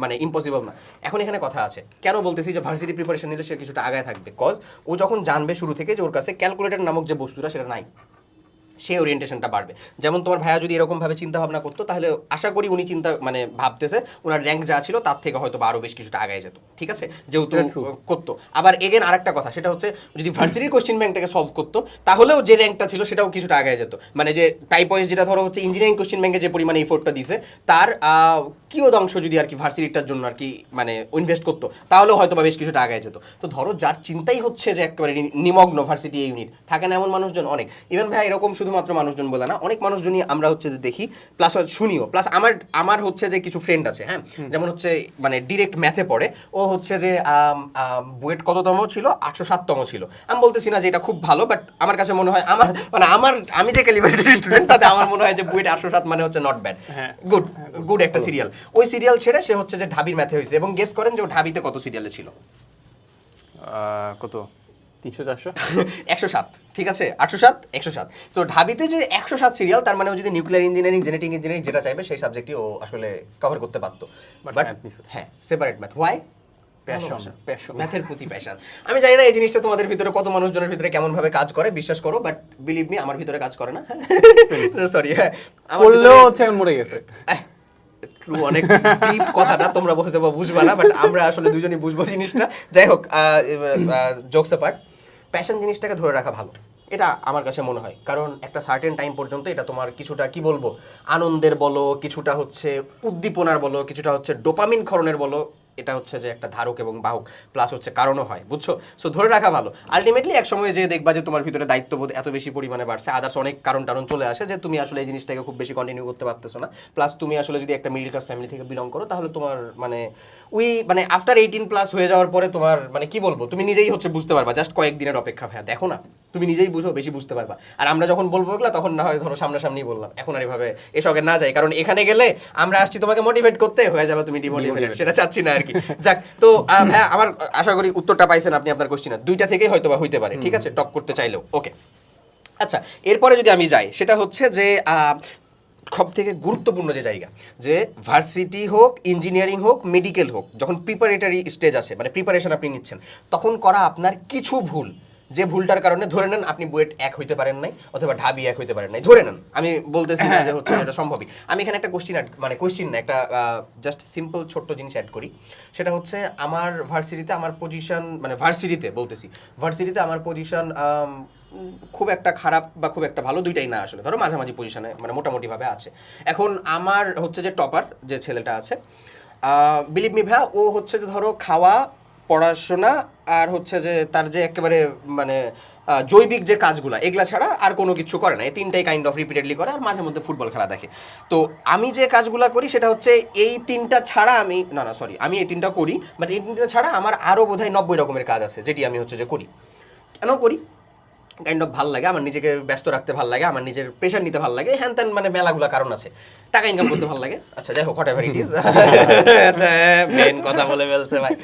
মানে ইম্পসিবল না। এখন এখানে কথা আছে। কেন বলতেছি যে ভার্সিটি প্রিপারেশন নিলে সে কিছুটা আগায় থাকবে? কজ ও যখন জানবে শুরু থেকে যে ওর কাছে ক্যালকুলেটর নামক যে বস্তুটা সেটা নাই। সেই ওরিয়েন্টেশনটা বাড়বে। যেমন তোমার ভাইয়া যদি এরকম ভাবে চিন্তা ভাবনা করতো তাহলে আশা করি উনি চিন্তা মানে ভাবতেছে ওনার র্যাঙ্ক যা ছিল তার থেকে হয়তো বা আরও বেশ কিছুটা আগায় যেত। ঠিক আছে? যেহেতু করতো। আবার এগেন আরেকটা কথা সেটা হচ্ছে যদি ভার্সিটির কোশ্চেন ব্যাংকটাকে সলভ করতো তাহলেও যে র্যাঙ্কটা ছিল সেটাও কিছুটা আগায় যেত। মানে যে টাইপ ওয়াইজ যেটা ধরো হচ্ছে ইঞ্জিনিয়ারিং কোশ্চেন ব্যাংকে যে পরিমাণে এফোর্টটা দিছে তার আহ, অংশ যদি আর কি ভার্সিটিটার জন্য আর কি মানে ইনভেস্ট করতো তাহলেও হয়তো বা বেশ কিছুটা আগায় যেত। তো ধরো যার চিন্তাই হচ্ছে যে একেবারে নিমগ্ন ভার্সিটি ইউনিট থাকে না এমন মানুষজন অনেক। ইভেন ভাই এরকম শুধুমাত্র মানুষজন বলে না অনেক মানুষজনই আমরা হচ্ছে যে দেখি প্লাস শুনিও প্লাস আমার আমার হচ্ছে যে কিছু ফ্রেন্ড আছে হ্যাঁ? যেমন হচ্ছে মানে ডিরেক্ট ম্যাথে পড়ে ও হচ্ছে যে বুয়েট কততম ছিল? আটশো সাততম ছিল। আমি বলতেছি না যে এটা খুব ভালো বাট আমার কাছে মনে হয় আমার মানে আমার আমি যে ক্যালিব্রেটেড স্টুডেন্ট তাতে আমার মনে হয় যে বুয়েট আটশো সাত মানে হচ্ছে নট ব্যাড হ্যাঁ। গুড গুড একটা সিরিয়াল ওই সিরিয়াল ছেড়ে সে হচ্ছে যে ঢাবির ম্যাথে হয়েছে এবং গেস করেন যে ও ঢাবিতে কত সিরিয়ালে ছিল? কত? তিনশো চারশো? (laughs) একশো সাত ঠিক আছে? আটশো সাত একশো সাত। তো ঢাবিতে যে একশো সাত সিরিয়াল তার মানে যদি নিউক্লিয়ার ইঞ্জিনিয়ারিং জেনেটিক ইঞ্জিনিয়ারিং যেটা চাইবে সেই সাবজেক্টই ও আসলে কভার করতে পারতো বাট হ্যাঁ separate math why Passion, passion. ম্যাথের প্রতি প্যাশন আমি জানি না এই জিনিসটা তোমাদের ভিতরে কত মানুষজনের ভিতরে কেমন ভাবে কাজ করে বিশ্বাস করো বাট বিলিভ মি আমার ভিতরে কাজ করে না। সরি (laughs) হ্যাঁ। করলেও হচ্ছে মরে গেছে। ট্রু অনেক ডিপ কথাটা তোমরা বলতে বুঝবা না বাট আমরা আসলে দুজনই বুঝব জিনিসটা। যাই হোক জোকস পার্ট প্যাশন জিনিসটাকে ধরে রাখা ভালো। এটা আমার কাছে মনে হয়। কারণ একটা সার্টেন টাইম পর্যন্ত এটা তোমার কিছুটা, কি বলব, আনন্দের বলো, কিছুটা হচ্ছে উদ্দীপনার বলো, কিছুটা হচ্ছে ডোপামিন ক্ষরণের বলো এটা হচ্ছে যে একটা ধারক এবং বাহক প্লাস হচ্ছে কারণও হয়, বুঝছ? সো ধরে রাখা ভালো। আলটিমেটলি এক সময় যে দেখবা যে তোমার ভিতরে দায়িত্ববোধ এত বেশি পরিমাণে বাড়ছে আদার্স অনেক কারণ টারণ চলে আসে যে তুমি আসলে এই জিনিসটাকে খুব বেশি কন্টিনিউ করতে পারতেছো না। প্লাস তুমি আসলে যদি একটা মিডল ক্লাস ফ্যামিলি থেকে বিলং করো, তাহলে তোমার মানে উই মানে আফটার এইটিন প্লাস হয়ে যাওয়ার পরে তোমার মানে কি বলব? তুমি নিজেই হচ্ছে বুঝতে পারবা জাস্ট কয়েকদিনের অপেক্ষা, ভাইয়া, দেখো না। তুমি নিজেই বুঝো বেশি বুঝতে পারবা। আর আমরা যখন বলব এগুলো তখন না হয় ধরো সামনাসামনি বললাম। এখন আর এভাবে এসবে না যাই কারণ এখানে গেলে আমরা আসছি তোমাকে মোটিভেট করতে হয়ে যাবে তুমি ডিমোটিভেটেড সেটা চাচ্ছি না আর কি যাক তো হ্যাঁ আমার আশা করি উত্তরটা পাইছেন আপনি আপনার কোশ্চিনে দুইটা থেকেই হয়তো বা হইতে পারে ঠিক আছে? টপ করতে চাইলেও। ওকে আচ্ছা এরপরে যদি আমি যাই সেটা হচ্ছে যে আহ, সব থেকে গুরুত্বপূর্ণ যে জায়গা যে ভার্সিটি হোক ইঞ্জিনিয়ারিং হোক মেডিকেল হোক যখন প্রিপারেটরি স্টেজ আছে মানে প্রিপারেশন আপনি নিচ্ছেন তখন করা আপনার কিছু ভুল। যে ভুলটার কারণে ধরে নেন আপনি বুয়েট এক হইতে পারেন নাই অথবা ঢাবি এক হইতে পারেন নাই। ধরে নেন আমি বলতেছি না যে হচ্ছে এটা সম্ভবই। আমি এখানে একটা কোশ্চিন মানে কোশ্চিন না একটা জাস্ট সিম্পল ছোট্ট জিনিস অ্যাড করি। সেটা হচ্ছে আমার ভার্সিটিতে আমার পজিশন মানে ভার্সিটিতে বলতেছি ভার্সিটিতে আমার পজিশন খুব একটা খারাপ বা খুব একটা ভালো দুইটাই না আসলে। ধরো মাঝামাঝি পজিশনে মানে মোটামুটিভাবে আছে। এখন আমার হচ্ছে যে টপার যে ছেলেটা আছে বিলিভ মি ভাইয়া ও হচ্ছে যে ধরো খাওয়া পড়াশোনা আর হচ্ছে যে তার যে একেবারে মানে জৈবিক যে কাজগুলো, এগুলা ছাড়া আর কোনো কিছু করে না। এই তিনটাই কাইন্ড অফ রিপিটেডলি করে আর মাঝে মধ্যে ফুটবল খেলা দেখে। তো আমি যে কাজগুলো করি সেটা হচ্ছে এই তিনটা ছাড়া আমি, না না সরি আমি এই তিনটা করি বাট এই তিনটা ছাড়া আমার আরও বোধহয় নব্বই রকমের কাজ আছে, যেটি আমি হচ্ছে যে করি। কেন করি? কাইন্ড অফ ভালো লাগে, আমার নিজেকে ব্যস্ত রাখতে ভালো লাগে, আমার নিজের প্রেশার নিতে ভালো লাগে, হ্যান ত্যান মানে মেলাগুলা কারণ আছে। টাকা ইনকাম করতে ভালো লাগে। আচ্ছা যাই হোক হোয়াট এভার ইট ইজ আচ্ছা মেন কথা বলে ফেলছে, ভাই।